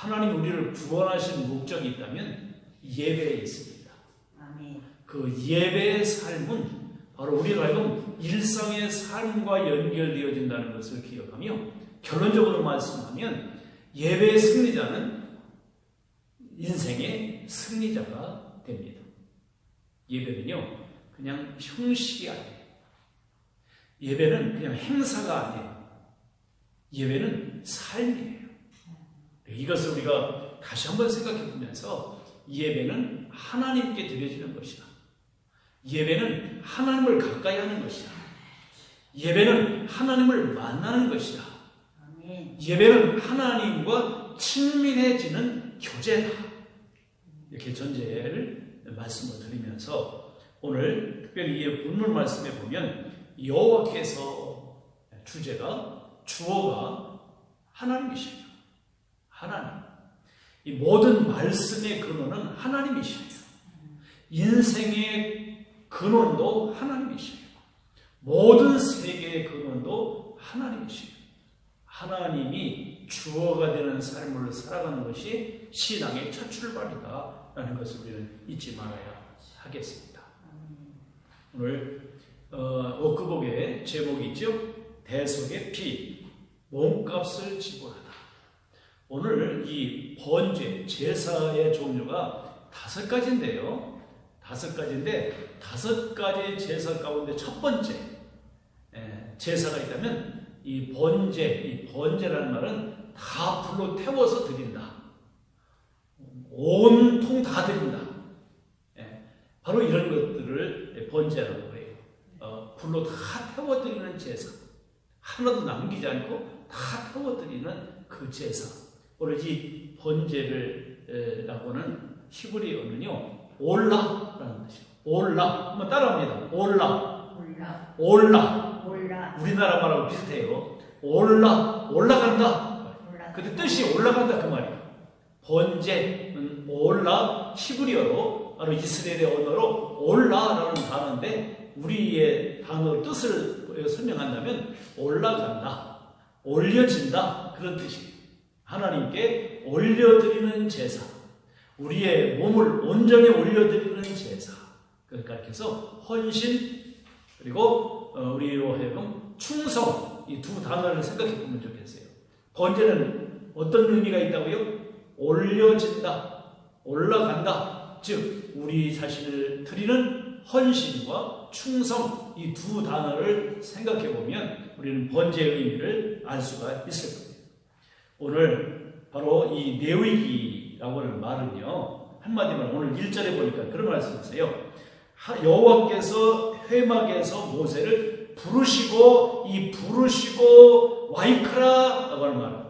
하나님 우리를 구원하신 목적이 있다면 예배에 있습니다. 그 예배의 삶은 바로 우리가 알고 일상의 삶과 연결되어진다는 것을 기억하며 결론적으로 말씀하면 예배의 승리자는 인생의 승리자가 됩니다. 예배는요, 그냥 형식이 아니에요. 예배는 그냥 행사가 아니에요. 예배는 삶이에요. 이것을 우리가 다시 한번 생각해 보면서 예배는 하나님께 드려지는 것이다. 예배는 하나님을 가까이 하는 것이다. 예배는 하나님을 만나는 것이다. 예배는 하나님과 친밀해지는 교제다. 이렇게 전제를 말씀을 드리면서 오늘 특별히 이 본문 말씀에 보면 여호와께서 주제가 주어가 하나님이십니다. 하나님. 이 모든 말씀의 근원은 하나님이십니다. 인생의 근원도 하나님이십니다. 모든 세계의 근원도 하나님이십니다. 하나님이 주어가 되는 삶을 살아가는 것이 신앙의 첫 출발이다라는 것을 우리는 잊지 말아야 하겠습니다. 오늘 어, 워크북의 제목이 있죠. 대속의 피, 몸값을 지불하다. 오늘 이 번제, 제사의 종류가 다섯 가지인데요. 다섯 가지인데 다섯 가지 제사 가운데 첫 번째 예, 제사가 있다면 이 번제, 이 번제라는 말은 다 불로 태워서 드린다. 온통 다 드린다. 예, 바로 이런 것들을 번제라고 해요. 어, 불로 다 태워드리는 제사. 하나도 남기지 않고 다 태워드리는 그 제사. 오늘 이 번제를 라고는 히브리어는요 올라라는 뜻이에요. 올라 한번 따라합니다. 올라, 올라. 올라. 올라. 우리나라 말하고 비슷해요. 올라, 올라간다. 올라. 근데 뜻이 올라간다 그 말이에요. 번제는 올라 히브리어로 바로 이스라엘의 언어로 올라라는 단어인데 우리의 단어 뜻을 설명한다면 올라간다, 올려진다 그런 뜻이에요. 하나님께 올려드리는 제사, 우리의 몸을 온전히 올려드리는 제사. 그러니까 이렇게 해서 헌신 그리고 어, 우리로 하여금 충성 이 두 단어를 생각해 보면 좋겠어요. 번제는 어떤 의미가 있다고요? 올려진다, 올라간다. 즉 우리 자신을 드리는 헌신과 충성 이 두 단어를 생각해 보면 우리는 번제의 의미를 알 수가 있을 겁니다. 오늘 바로 이 내위기라고 하는 말은요. 한마디만 오늘 1절에 보니까 그런 말씀이세요. 여호와께서 회막에서 모세를 부르시고 이 부르시고 와이크라라고 하는 말.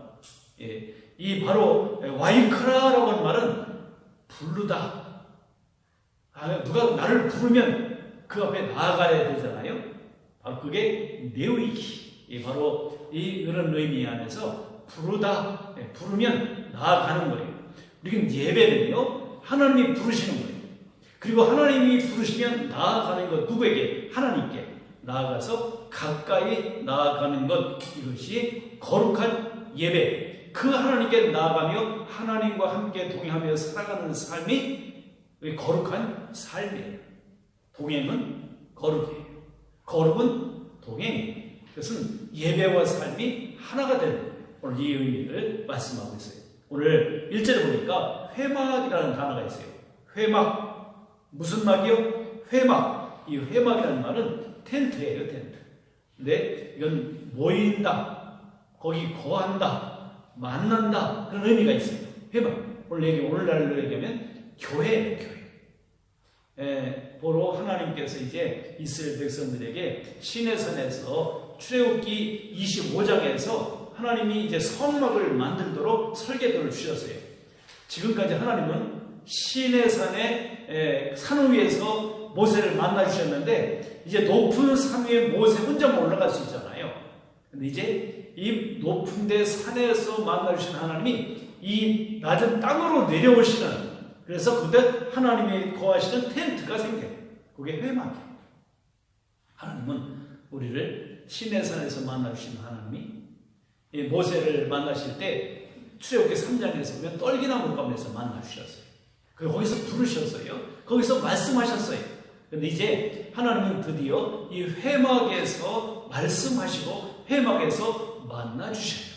예, 이 바로 와이크라라고 하는 말은 부르다. 아, 누가 나를 부르면 그 앞에 나아가야 되잖아요. 바로 그게 내위기. 예, 바로 이 그런 의미 안에서 부르다, 예, 부르면 나아가는 거예요. 우리는 예배는요, 하나님이 부르시는 거예요. 그리고 하나님이 부르시면 나아가는 것, 누구에게? 하나님께. 나아가서 가까이 나아가는 것, 이것이 거룩한 예배. 그 하나님께 나아가며 하나님과 함께 동행하며 살아가는 삶이 거룩한 삶이에요. 동행은 거룩이에요. 거룩은 동행이에요. 그것은 예배와 삶이 하나가 되는 오늘 이 의미를 말씀하고 있어요. 오늘 1절에 보니까 회막이라는 단어가 있어요. 회막, 무슨 막이요? 회막. 이 회막이라는 말은 텐트예요, 텐트. 근데 이건 모인다, 거기 거한다, 만난다, 그런 의미가 있어요. 회막. 오늘 얘기, 오늘날로 얘기하면 교회예요, 교회. 에, 보로 하나님께서 이제 이스라엘 백성들에게 시내산에서 출애굽기 25장에서 하나님이 이제 성막을 만들도록 설계도를 주셨어요. 지금까지 하나님은 시내산의 산 위에서 모세를 만나 주셨는데 이제 높은 산 위에 모세 혼자만 올라갈 수 있잖아요. 근데 이제 이 높은 데 산에서 만나 주신 하나님이 이 낮은 땅으로 내려오시는 그래서 그때 하나님이 거하시는 텐트가 생겨요. 그게 회막이에요. 하나님은 우리를 시내산에서 만나 주신 하나님이 모세를 만나실 때 출애굽기 3장에서 보면 떨기나무 가운데서 만나 주셨어요. 그리고 거기서 부르셨어요. 거기서 말씀하셨어요. 근데 이제 하나님은 드디어 이 회막에서 말씀하시고 회막에서 만나 주셔요.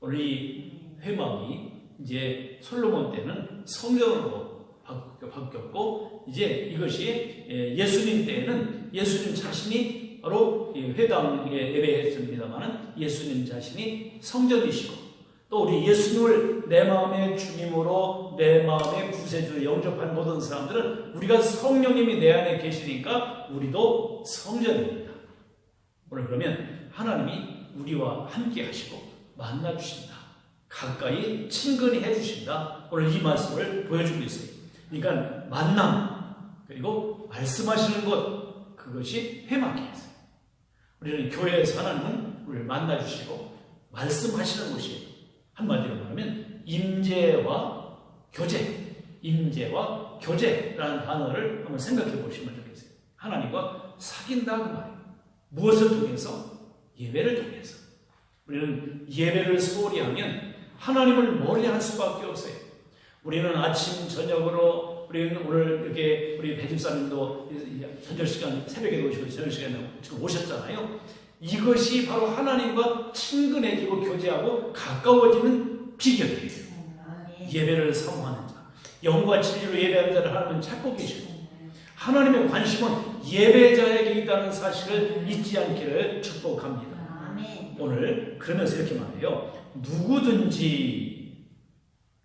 오늘 이 회막이 이제 솔로몬 때는 성경으로 바뀌- 바뀌었고 이제 이것이 예, 예수님 때에는 예수님 자신이 바로 이 회당에 예배했습니다만은 예수님 자신이 성전이시고 또 우리 예수님을 내 마음의 주님으로 내 마음의 구세주로 영접한 모든 사람들은 우리가 성령님이 내 안에 계시니까 우리도 성전입니다. 오늘 그러면 하나님이 우리와 함께 하시고 만나 주신다. 가까이 친근히 해 주신다. 오늘 이 말씀을 보여주고 있어요. 그러니까 만남 그리고 말씀하시는 것 그것이 회막이었어요. 우리는 교회에서 하나님은 우리를 만나 주시고 말씀하시는 곳이에요. 한마디로 말하면 임재와 교제, 임재와 교제라는 단어를 한번 생각해 보시면 좋겠어요. 하나님과 사귄다 그 말이에요. 무엇을 통해서? 예배를 통해서. 우리는 예배를 소홀히 하면 하나님을 멀리할 수밖에 없어요. 우리는 아침 저녁으로 우리는 오늘 이렇게 우리 배집사님도 저녁 시간 새벽에 오시고 저녁 시간에 지금 오셨잖아요. 이것이 바로 하나님과 친근해지고 교제하고 가까워지는 비결이에요. 예배를 사모하는 자, 영과 진리로 예배하는 자를 하나님은 찾고 계시고 하나님의 관심은 예배자에게 있다는 사실을 잊지 않기를 축복합니다. 오늘 그러면서 이렇게 말해요. 누구든지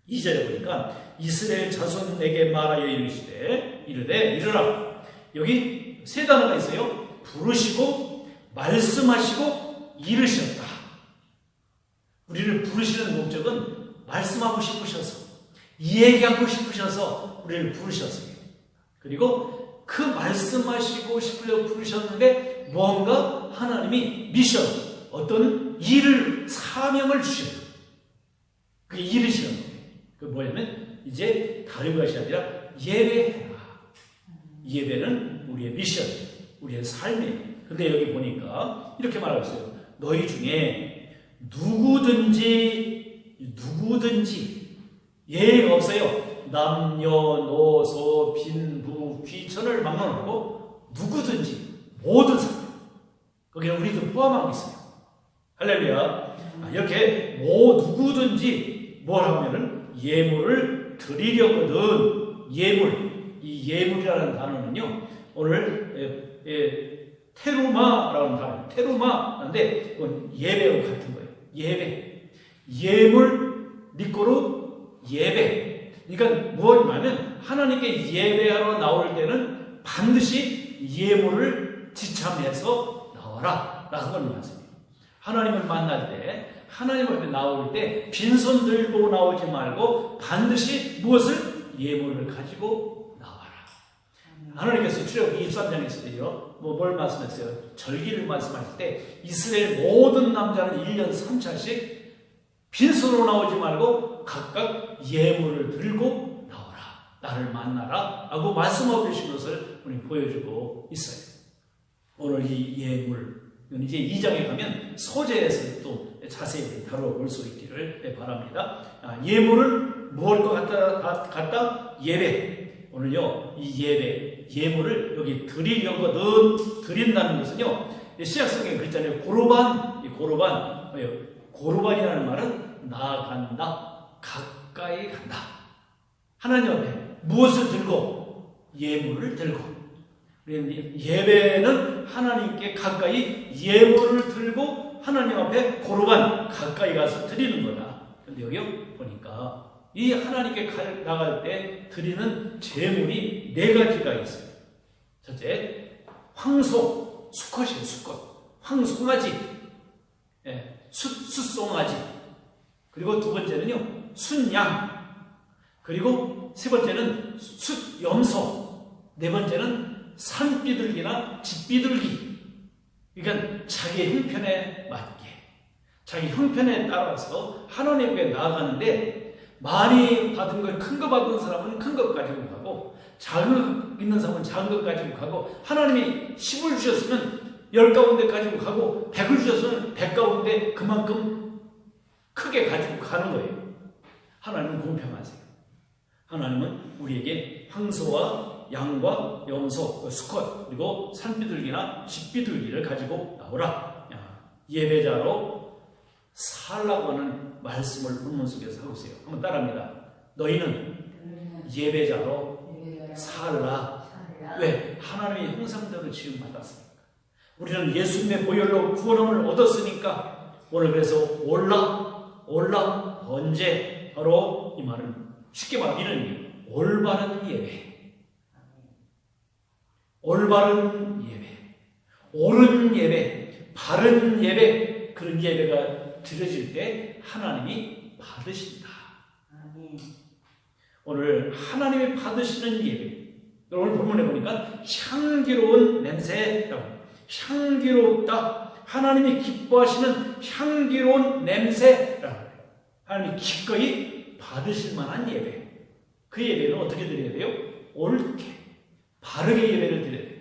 이절에 보니까 이스라엘 자손에게 말하여 이르시되 이르되 이르라 여기 세 단어가 있어요. 부르시고 말씀하시고 이르셨다. 우리를 부르시는 목적은 말씀하고 싶으셔서 얘기하고 싶으셔서 우리를 부르셨어요. 그리고 그 말씀하시고 싶으려 부르셨는데 뭔가 하나님이 미션 어떤 일을 사명을 주셔요. 그 이르시는 거예요. 그 뭐냐면 이제 다른 것이 아니라 예배해라. 예배는 우리의 미션, 우리의 삶이에요. 근데 여기 보니까 이렇게 말하고 있어요. 너희 중에 누구든지 누구든지 예가 없어요. 남녀노소 빈부 귀천을 막론하고 누구든지 모든 사람 거기는 우리도 포함하고 있어요. 할렐루야. 아, 이렇게 뭐 누구든지 뭘 하면은 예물을 드리려거든 예물 이 예물이라는 단어는요 오늘 테루마라는 단어 테루마인데 이건 예배와 같은 거예요. 예배. 예물 니꼬로 예배. 그러니까 무엇이냐면 하나님께 예배하러 나올 때는 반드시 예물을 지참해서 나와라. 라는 걸 말씀해요. 하나님을 만날 때 하나님 앞에 나올 때 빈손 들고 나오지 말고 반드시 무엇을? 예물을 가지고. 하나님께서 출애굽 23장에서요. 뭐 뭘 말씀했어요? 절기를 말씀하실 때 이스라엘 모든 남자는 1년 3차씩 빈손으로 나오지 말고 각각 예물을 들고 나오라. 나를 만나라. 라고 말씀하고 계신 것을 우리 보여주고 있어요. 오늘 이 예물 이제 2장에 가면 소재에서 또 자세히 다뤄볼 수 있기를 바랍니다. 아, 예물은 무엇 것 같다, 같다? 예배. 오늘요, 이 예배, 예물을 여기 드리려거든, 드린다는 것은요, 시약성경에 그랬잖아요. 고로반, 이 고로반? 고로반이라는 말은 나아간다, 가까이 간다. 하나님 앞에 무엇을 들고? 예물을 들고. 예배는 하나님께 가까이 예물을 들고 하나님 앞에 고르반 가까이 가서 드리는 거다. 근데 여기 보니까 이 하나님께 나갈 때 드리는 제물이 네 가지가 있어요. 첫째, 황소, 수컷이에요, 수컷. 황송아지, 예, 숫, 숫송아지. 그리고 두 번째는요, 순양. 그리고 세 번째는 숫염소. 네 번째는 산비둘기나 집비둘기. 그러니까 자기 형편에 맞게, 자기 형편에 따라서 하나님께 나아가는데 많이 받은 걸 큰 거 받은 사람은 큰 것 가지고 가고 작은 거 있는 사람은 작은 것 가지고 가고 하나님이 10을 주셨으면 10 가운데 가지고 가고 100을 주셨으면 100 가운데 그만큼 크게 가지고 가는 거예요. 하나님은 공평하세요. 하나님은 우리에게 황소와 양과 염소, 수컷, 그리고 산비둘기나 집비둘기를 가지고 나오라. 야, 예배자로 살라고 하는 말씀을 본문 속에서 하고 있어요. 한번 따라합니다. 너희는 예배자로 살라. 왜? 하나님의 형상대로 지음받았으니까. 우리는 예수님의 보혈로 구원함을 얻었으니까 오늘 그래서 올라, 올라, 언제 바로 이 말은 쉽게 말하면. 올바른 예배. 올바른 예배. 옳은 예배. 바른 예배. 그런 예배가 드려질 때 하나님이 받으신다. 오늘 하나님이 받으시는 예배. 오늘 본문에 보니까 향기로운 냄새라고. 향기롭다. 하나님이 기뻐하시는 향기로운 냄새라고. 하나님이 기꺼이 받으실 만한 예배. 그 예배는 어떻게 드려야 돼요? 옳게, 바르게 예배를 드려야 돼요.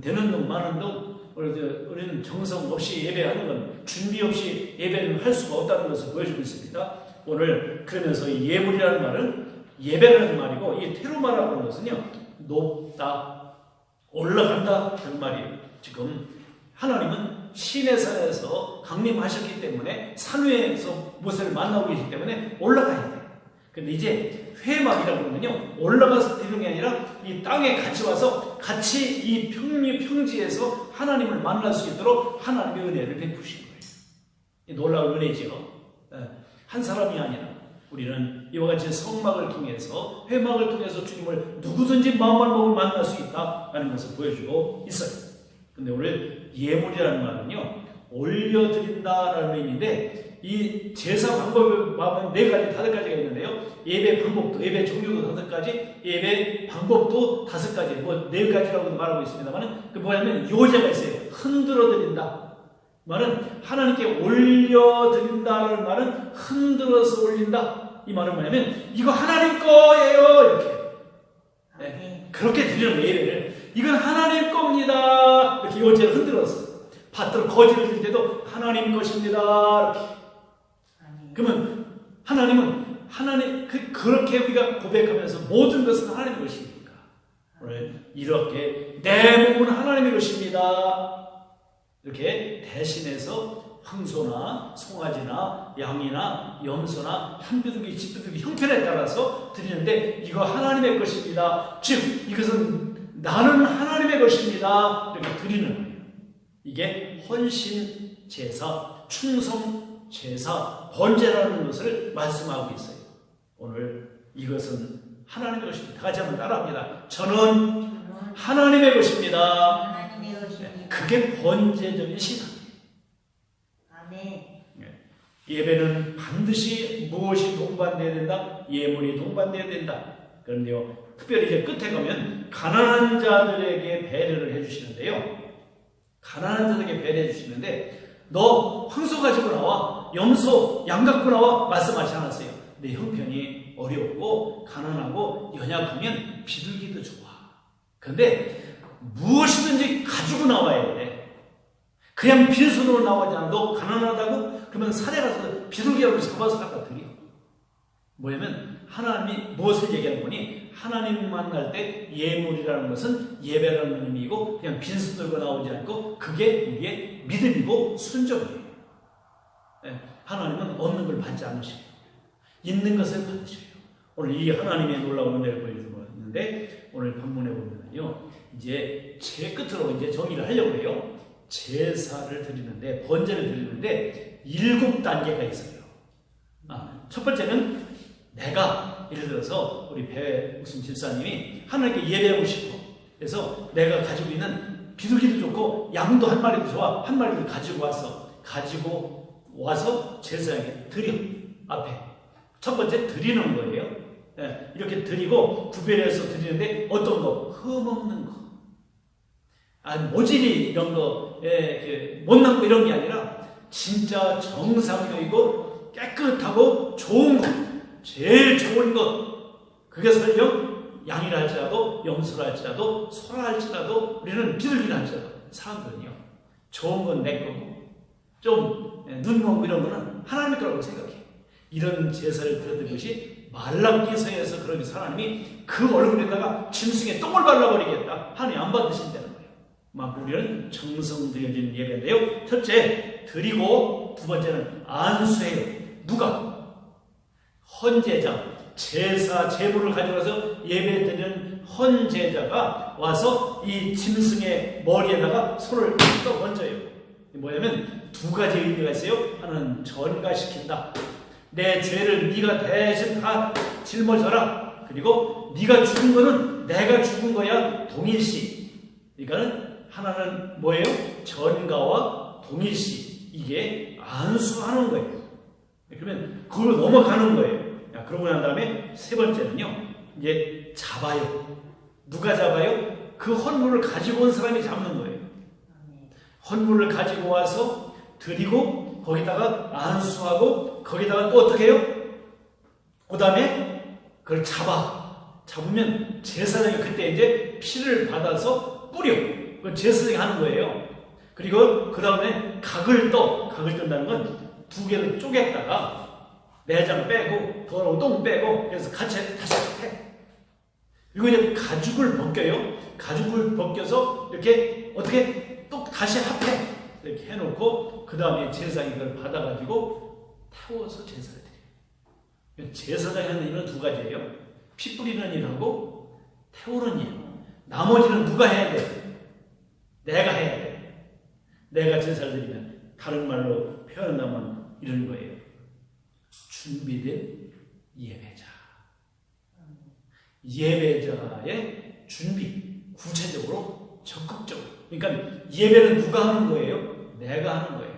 되는 동 많은 동 우리는 정성 없이 예배하는 건 준비 없이 예배를 할 수가 없다는 것을 보여주고 있습니다. 오늘 그러면서 이 예물이라는 말은 예배라는 말이고 이 테로마라고 하는 것은요 높다 올라간다 그런 말이에요. 지금 하나님은 신의 산에서 강림하셨기 때문에 산 위에서 모세를 만나고 계시기 때문에 올라가야 돼요. 근데 이제 회막이라고 그러면요 올라가서 되는 게 아니라 이 땅에 같이 와서 같이 이 평미 평지에서 하나님을 만날 수 있도록 하나님의 은혜를 베푸신 거예요. 이 놀라운 은혜지요. 예, 한 사람이 아니라 우리는 이와 같이 성막을 통해서 회막을 통해서 주님을 누구든지 마음만 먹으면 만날 수 있다라는 것을 보여주고 있어요. 근데 오늘 예물이라는 말은요 올려드린다라는 의미인데 이 제사 방법을 보면 네 가지 다섯 가지가 있는데요 예배 방법도 예배 종류도 다섯 가지 예배 방법도 다섯 가지 뭐 네 가지라고도 말하고 있습니다만은 그 뭐냐면 요제가 있어요 흔들어 드린다 말은 하나님께 올려 드린다는 말은 흔들어서 올린다. 이 말은 뭐냐면 이거 하나님 거예요. 이렇게 아멘. 그렇게 드리는 예배를. 이건 하나님 겁니다. 이렇게 요제를 흔들어서 밭으로 거지를 드릴 때도 하나님 것입니다. 이렇게. 그러면 하나님은 하나님 그 그렇게 우리가 고백하면서 모든 것은 하나님의 것입니까? 이렇게 내 몸은 하나님의 것입니다. 이렇게 대신해서 황소나 송아지나 양이나 염소나 한비둘기, 집비둘기 형편에 따라서 드리는데 이거 하나님의 것입니다. 즉 이것은 나는 하나님의 것입니다. 이렇게 드리는 거예요. 이게 헌신 제사, 충성 제사, 번제라는 것을 말씀하고 있어요. 오늘 이것은 하나님의 것입니다. 다 같이 한번 따라합니다. 저는 하나님의 것입니다. 하나님의 것입니다. 그게 번제적인 신앙. 아멘. 예배는 반드시 무엇이 동반되어야 된다? 예물이 동반되어야 된다. 그런데요, 특별히 이제 끝에 가면 가난한 자들에게 배려를 해주시는데요. 가난한 자들에게 배려해 주시는데 너 황소 가지고 나와 염소 양 갖고 나와 말씀하지 않았어요. 내 형편이 어렵고 가난하고 연약하면 비둘기도 좋아. 근데 무엇이든지 가지고 나와야 돼. 그냥 빈손으로 나오지 않아. 너 가난하다고? 그러면 산에 가서 비둘기하고 잡아서 갖다 드려. 뭐냐면 하나님이 무엇을 얘기하는 거니? 하나님 만날 때 예물이라는 것은 예배라는 의미이고 그냥 빈손 들고 나오지 않고 그게 우리의 믿음이고 순종이에요. 예, 하나님은 얻는 걸 받지 않으셔요. 있는 것을 받으셔요. 오늘 이 하나님의 놀라운 은혜를 보여주고 있는데 오늘 본문에 보면요. 이제 제 끝으로 이제 정의를 하려고 해요. 제사를 드리는데 번제를 드리는데 일곱 단계가 있어요. 아, 첫 번째는 내가 예를 들어서 우리 배우승 집사님이 하나님께 예배하고 싶어. 그래서 내가 가지고 있는 비둘기도 좋고 양도 한 마리도 좋아. 한 마리를 가지고 와서 가지고 와서 제사장에 드려 앞에 첫 번째 드리는 거예요. 예, 이렇게 드리고 구별해서 드리는데 어떤 거 흠없는 거. 아, 모질이 이런 거, 예, 못난 거 이런 게 아니라 진짜 정상적이고 깨끗하고 좋은 거, 제일 좋은 것. 그게 설령 양이라 할지라도 염소라 할지라도 소라 할지라도 우리는 비둘기라 할지라도 사람들은요 좋은 건 내 거고 좀 예, 눈 먹고 이런 거는 하나님의 거라고 생각해. 이런 제사를 드렸던 것이 말라기서에서 그러면서 하나님이 그 얼굴에다가 짐승의 똥을 발라버리겠다. 하나님 안 받으신다는 거예요. 막 우리는 정성드려진 예배인데요. 첫째, 드리고 두 번째는 안수해요. 누가? 헌제자, 제사, 제물을 가져가서 예배 드리는 헌제자가 와서 이 짐승의 머리에다가 손을 또 얹어요. 뭐냐면 두 가지 의미가 있어요. 하나는 전가시킨다. 내 죄를 네가 대신 다 짊어져라. 그리고 네가 죽은 거는 내가 죽은 거야 동일시. 그러니까는 하나는 뭐예요? 전가와 동일시. 이게 안수하는 거예요. 그러면 그걸로 넘어가는 거예요. 야, 그러고 난 다음에 세 번째는요. 이제 잡아요. 누가 잡아요? 그 헌물을 가지고 온 사람이 잡는 거예요. 헌물을 가지고 와서 드리고 거기다가 안수하고 거기다가 또 어떻게 해요? 그 다음에 그걸 잡아. 잡으면 제사장이 그때 이제 피를 받아서 뿌려. 그 제사장이 하는 거예요. 그리고 그 다음에 각을 떠. 각을 뜬다는 건 두 개를 쪼갰다가 내장 빼고 더러운 똥 빼고 그래서 같이 다시 해. 그리고 이제 가죽을 벗겨요. 가죽을 벗겨서 이렇게 어떻게 또 다시 합해. 이렇게 해놓고 그 다음에 제사장이 그걸 받아가지고 태워서 제사를 드려요. 제사장이 하는 일은 두 가지예요. 피 뿌리는 일하고 태우는 일. 나머지는 누가 해야 돼? 내가 해야 돼. 내가 제사를 드리면 다른 말로 표현하면 이런 거예요. 준비된 예배자. 예배자의 준비, 구체적으로 적극적으로. 그러니까 예배는 누가 하는 거예요? 내가 하는 거예요.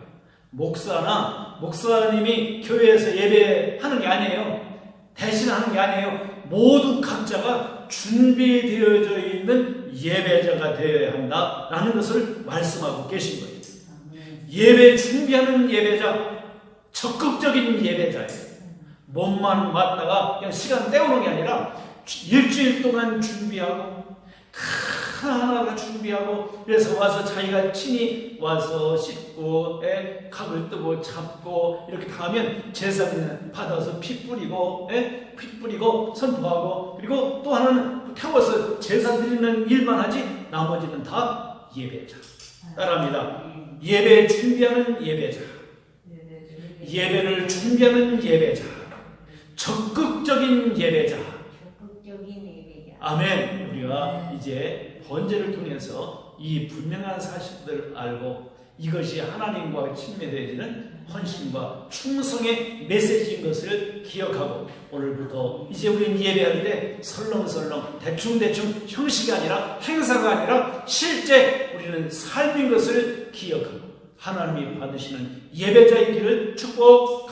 목사나 목사님이 교회에서 예배하는 게 아니에요. 대신 하는 게 아니에요. 모두 각자가 준비되어져 있는 예배자가 되어야 한다라는 것을 말씀하고 계신 거예요. 예배 준비하는 예배자, 적극적인 예배자예요. 몸만 맞다가 그냥 시간 때우는 게 아니라 일주일 동안 준비하고 하나하나 준비하고 그래서 와서 자기가 친히 와서 씻고 에, 각을 뜨고 잡고 이렇게 다 하면 제사는 받아서 피 뿌리고 에, 피 뿌리고 선포하고 그리고 또 하나는 태워서 제사 드리는 일만 하지 나머지는 다 예배자 따라합니다. 예배 준비하는 예배자 예배. 예배를 준비하는 예배자 적극적인 예배자 적극적인 예배자. 아멘. 우리가 이제 번제를 통해서 이 분명한 사실들을 알고 이것이 하나님과 친밀해지는 헌신과 충성의 메시지인 것을 기억하고 오늘부터 이제 우리는 때 설렁설렁 대충대충 형식이 아니라 행사가 아니라 실제 우리는 삶인 것을 기억하고 하나님이 받으시는 예배자의 길을 축복